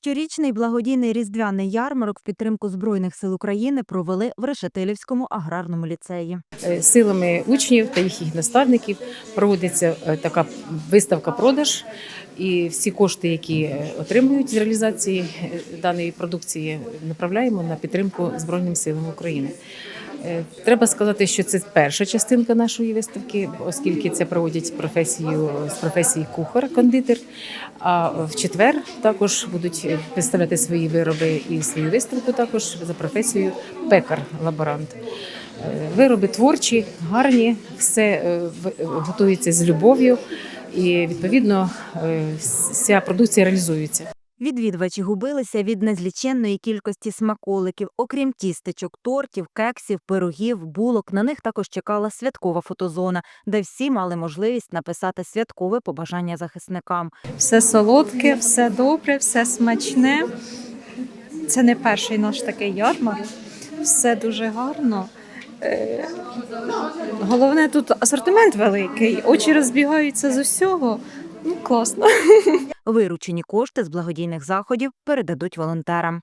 Щорічний благодійний різдвяний ярмарок в підтримку Збройних сил України провели в Решетилівському аграрному ліцеї. Е, Силами учнів та їхніх наставників проводиться е, така виставка-продаж, і всі кошти, які е, отримують з реалізації даної продукції, направляємо на підтримку Збройним силам України. Е, Треба сказати, що це перша частинка нашої виставки, оскільки це проводять професію з професії кухар-кондитер. А в четвер також будуть представляти свої вироби і свою виставку також за професією пекар-лаборант. Е, Вироби творчі, гарні, все е, готується з любов'ю, і відповідно вся продукція реалізується. Відвідувачі губилися від незліченної кількості смаколиків. Окрім тістечок, тортів, кексів, пирогів, булок. На них також чекала святкова фотозона, де всі мали можливість написати святкове побажання захисникам. все солодке, все добре, все смачне. Це не перший наш такий ярмарок. Все дуже гарно. Е, Головне, тут асортимент великий, очі розбігаються з усього. Класно. Виручені кошти з благодійних заходів передадуть волонтерам.